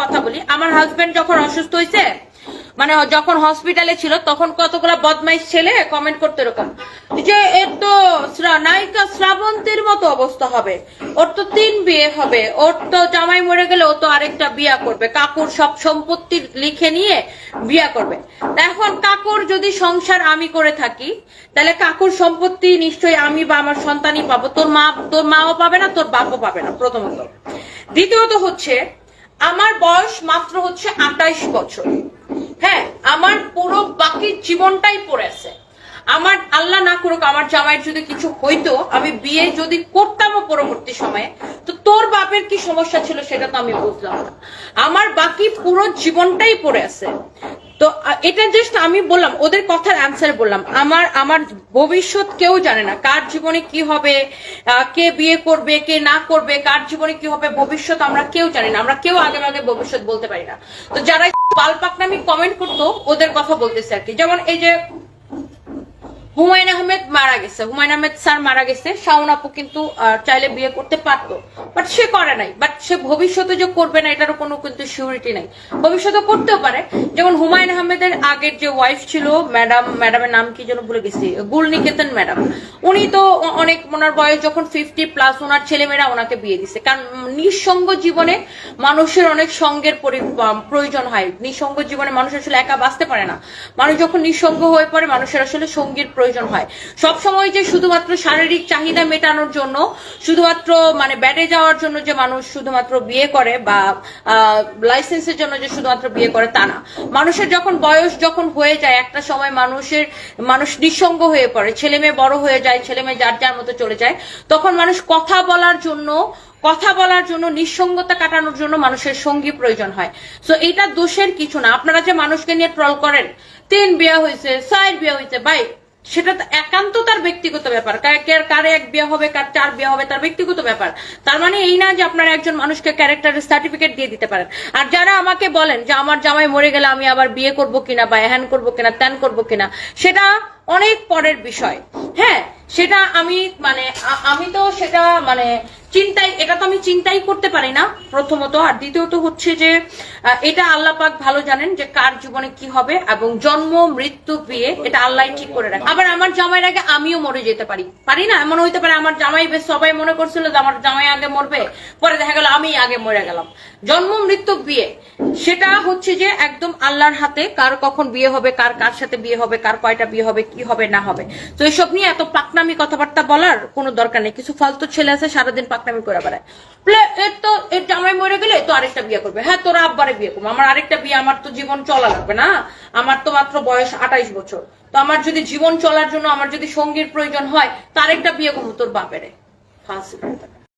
কথা বলি। আমার হাজবেন্ড যখন অসুস্থ হয়েছে মানে যখন হসপিটালে ছিল, তখন কতগুলা বদমাইশ ছেলে কমেন্ট করতে এরকম, যে এর তো নায়িকা শ্রাবন্তীর মতো অবস্থা হবে, ওর তো তিন বিয়ে হবে, ওর তো জামাই মরে গেলে ও তো আরেকটা বিয়া করবে, কাকুর সব সম্পত্তি লিখে নিয়ে বিয়া করবে। এখন কাকুর যদি সংসার আমি করে থাকি, তাহলে কাকুর সম্পত্তি নিশ্চয়ই আমি বা আমার সন্তানই পাবো, তোর মা, তোর মাও পাবে না, তোর বাপও পাবে না, প্রথমত। দ্বিতীয়ত হচ্ছে আমার বয়স মাত্র হচ্ছে আঠাইশ বছর। হ্যাঁ আমার পুরো বাকি জীবনটাই পড়ে আছে। আমার আল্লাহ না করুক, আমার জামাইয়ের যদি কিছু হইতো, আমি বিয়ে যদি করতামও পরবর্তী সময়ে, তো তোর বাপের কি সমস্যা ছিল সেটা তো আমি বুঝলাম না। আমার বাকি পুরো জীবনটাই পড়ে আছে। এটা জাস্ট আমি বললাম, ওদের কথার অ্যান্সার বললাম। আমার আমার ভবিষ্যৎ কেউ জানে না। কার জীবনে কি হবে কে বিয়ে করবে, কে না করবে, কার জীবনে কি হবে, ভবিষ্যৎ আমরা কেউ জানি না। আমরা কেউ আগে আগে ভবিষ্যৎ বলতে পারি না। তো যারা পালপাকনামি কমেন্ট করতো, ওদের কথা বলতেছে আর কি। যেমন এই যে গেছে। হুমায়ুন আহমেদ স্যার মারা গেছে। শাওন আপু কিন্তু চাইলে বিয়ে করতে পারতো। বাট সে করে নাই। বাট সে ভবিষ্যতে যে করবে না, এটারও কোনো কিন্তু সিউরিটি নাই। ভবিষ্যতে করতেও পারে। যেমন হুমায়ুন আহমেদের আগের যে ওয়াইফ ছিল ম্যাডাম ম্যাডামের নাম কি যেন ভুলে গেছি। গুলনিকেতন ম্যাডাম উনি তো অনেক, ওনার বয়স যখন ফিফটি প্লাস ওনার ছেলেমেয়েরা ওনাকে বিয়ে দিছে। কারণ নিঃসঙ্গ জীবনে মানুষের অনেক সঙ্গের প্রয়োজন হয়। নিঃসঙ্গ জীবনে মানুষ আসলে একা বাঁচতে পারে না। মানুষ যখন নিঃসঙ্গ হয়ে পড়ে, মানুষের আসলে সঙ্গীর প্রয়োজন হয়। সব সময় যে শুধুমাত্র শারীরিক চাহিদা মেটানোর জন্য, শুধুমাত্র মানে ব্যাডে যাওয়ার জন্য যে মানুষ শুধুমাত্র বিয়ে করে বা লাইসেন্সের জন্য যে শুধুমাত্র বিয়ে করে তা না। মানুষের যখন বয়স যখন হয়ে যায়, একটা সময় মানুষের, মানুষ নিঃসঙ্গ হয়ে পড়ে, ছেলে মেয়ে বড় হয়ে যায়, ছেলে মেয়ে যার যার মতো চলে যায়, তখন মানুষ কথা বলার জন্য, কথা বলার জন্য, নিঃসঙ্গতা কাটানোর জন্য মানুষের সঙ্গী প্রয়োজন হয়। সো এটা দোষের কিছু না। আপনারা যে মানুষকে নিয়ে ট্রল করেন, তিন বিয়ে হয়েছে, চার বিয়ে হয়েছে, ভাই সেটা তো একান্ত তার ব্যক্তিগত ব্যাপার। কার- এক বিয়ে হবে, কার চার বিয়ে হবে, তার ব্যক্তিগত ব্যাপার। তার মানে এই না যে আপনারা একজন মানুষকে ক্যারেক্টারের সার্টিফিকেট দিয়ে দিতে পারেন। আর যারা আমাকে বলেন যে আমার জামাই মরে গেলে আমি আবার বিয়ে করব কিনা বা হ্যান করব কিনা ত্যান করব কিনা, সেটা অনেক পরের বিষয়। হ্যাঁ সেটা আমি মানে আমি তো সেটা মানে চিন্তাই, এটা তো আমি চিন্তাই করতে পারি না। প্রথমত, আর দ্বিতীয়ত হচ্ছে যে এটা আল্লাহ পাক ভালো জানেন যে কার জীবনে কি হবে এবং জন্ম, মৃত্যু, বিয়ে, এটা আল্লাহ ঠিক করে রাখে। আবার আমার জামাইয়ের আগে আমিও মরে যেতে পারি। পারি না? এমন হইতে পারে আমার জামাই বেশ সবাই মনে করছিল যে আমার জামাই আগে মরবে, পরে দেখা গেল আমি আগে মরে গেলাম। জন্ম, মৃত্যু, বিয়ে, সেটা হচ্ছে যে একদম আল্লাহর হাতে কার কখন বিয়ে হবে, কার কার সাথে বিয়ে হবে, কার কয়টা বিয়ে হবে, কি হবে, না হবে। তো এসব নিয়ে এত পাকনামি কথাবার্তা বলার কোনো দরকার নেই। কিছু ফালতু ছেলে আছে, সারাদিন পাকনামি করে বেড়ায়। এর এর জামাই মরে গেলে তো আরেকটা বিয়ে করবে। হ্যাঁ তোরা আব্বারে বিয়ে করব। আমার আরেকটা বিয়ে, আমার তো জীবন চলা লাগবে না। আমার তো মাত্র বয়স আঠাইশ বছর। তো আমার যদি জীবন চলার জন্য, আমার যদি সঙ্গীর প্রয়োজন হয়, তার একটা বিয়ে করব তোর বাপেরে। ফাঁসি